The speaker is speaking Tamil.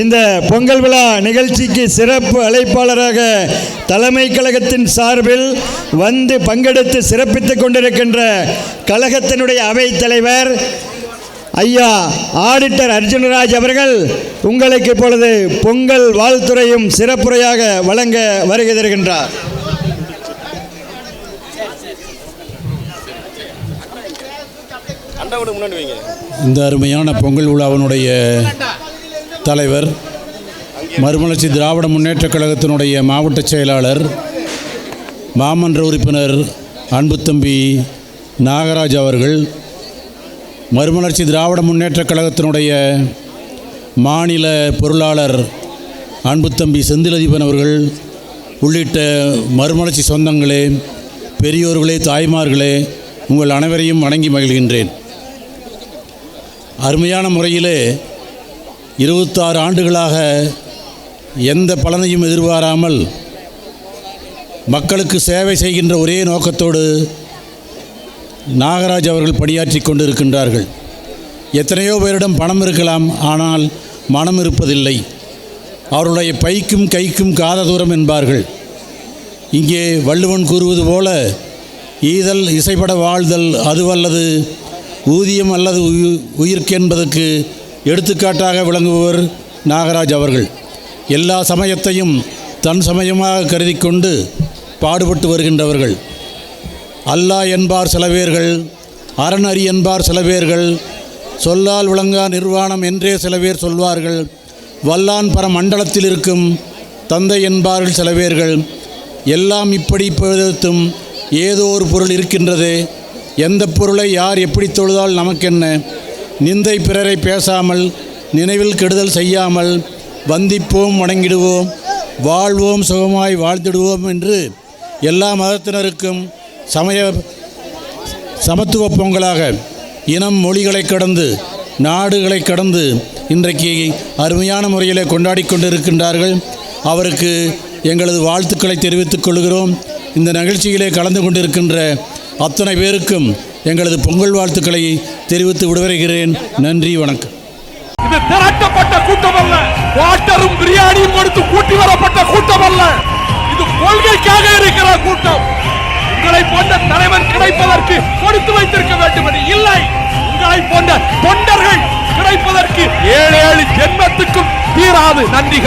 இந்த பொங்கல் விழா நிகழ்ச்சிக்கு சிறப்பு அழைப்பாளராக தலைமை கழகத்தின் சார்பில் வந்து பங்கெடுத்து சிறப்பித்துக் கொண்டிருக்கின்ற கழகத்தினுடைய அவைத் தலைவர் ஐயா ஆடிட்டர் அர்ஜுனராஜ் அவர்கள் உங்களுக்கு இப்பொழுது பொங்கல் வாழ்த்துறையும் சிறப்புரையாக வழங்க வருகை தருகின்றார் அண்டை முன்னாடி வைங்க. இந்த அருமையான பொங்கல் விழாவினுடைய தலைவர் மறுமலர்ச்சி திராவிட முன்னேற்றக் கழகத்தினுடைய மாவட்ட செயலாளர் மாமன்ற உறுப்பினர் அன்பு தம்பி நாகராஜ் அவர்கள் மறுமலர்ச்சி திராவிட முன்னேற்றக் கழகத்தினுடைய மாநில பொருளாளர் அன்பு தம்பி செந்திலதிபன் அவர்கள் உள்ளிட்ட மறுமலர்ச்சி சொந்தங்களே பெரியோர்களே தாய்மார்களே உங்கள் அனைவரையும் வணங்கி மகிழ்கின்றேன். அருமையான முறையிலே இருபத்தாறு ஆண்டுகளாக எந்த பலனையும் எதிர்பாராமல் மக்களுக்கு சேவை செய்கின்ற ஒரே நோக்கத்தோடு நாகராஜ் அவர்கள் பணியாற்றி கொண்டிருக்கின்றார்கள். எத்தனையோ பேரிடம் பணம் இருக்கலாம் ஆனால் மனம் இருப்பதில்லை. அவருடைய பைக்கும் கைக்கும் காத தூரம் என்பார்கள். இங்கே வள்ளுவன் கூறுவது போல ஈதல் இசைப்பட வாழ்தல் அதுவல்லது ஊதியம் அல்லது உயிர்க்கென்பதற்கு எடுத்துக்காட்டாக விளங்குபவர் நாகராஜ் அவர்கள். எல்லா சமயத்தையும் தன் சமயமாக கருதி கொண்டு பாடுபட்டு வருகின்றவர்கள். அல்லாஹ் என்பார் சில பேர்கள் அறநறி என்பார் சில பேர்கள் சொல்லால் விளங்கா நிர்வாணம் என்றே சில பேர் சொல்வார்கள். வல்லான் பர மண்டலத்தில் இருக்கும் தந்தை என்பார்கள் சில பேர்கள். எல்லாம் இப்படி பழுத்தும் ஏதோ ஒரு பொருள் இருக்கின்றதே. எந்த பொருளை யார் எப்படி தொழுதால் நமக்கென்ன? நிந்தை பிறரை பேசாமல் நினைவில் கெடுதல் செய்யாமல் வந்திப்போம் வணங்கிடுவோம் வாழ்வோம் சுகமாய் வாழ்ந்திடுவோம் என்று எல்லா மதத்தினருக்கும் சமய சமத்துவ பொங்கலாக இனம் மொழிகளை கடந்து நாடுகளை கடந்து இன்றைக்கு அருமையான முறையில் கொண்டாடி கொண்டிருக்கின்றார்கள். அவருக்கு எங்களது வாழ்த்துக்களை தெரிவித்துக் கொள்கிறோம். இந்த நிகழ்ச்சியிலே கலந்து கொண்டிருக்கின்ற அத்தனை பேருக்கும் எங்களது பொங்கல் வாழ்த்துக்களை தெரிவித்து விடுவருகிறேன் நன்றி வணக்கம். இது திரட்டப்பட்ட கூட்டம் அல்ல வாட்டரும் பிரியாணியும் கொடுத்து கூட்டி வரப்பட்ட கூட்டம் அல்ல இது கொள்கைக்காக இருக்கிற கூட்டம். உங்களை போன்ற தலைவர் கிடைப்பதற்கு கொடுத்து வைத்திருக்க வேண்டும் என்று இல்லை. உங்களை போன்ற தொண்டர்கள் கிடைப்பதற்கு ஏழு ஏழு ஜென்மத்துக்கும் தீராது நன்றி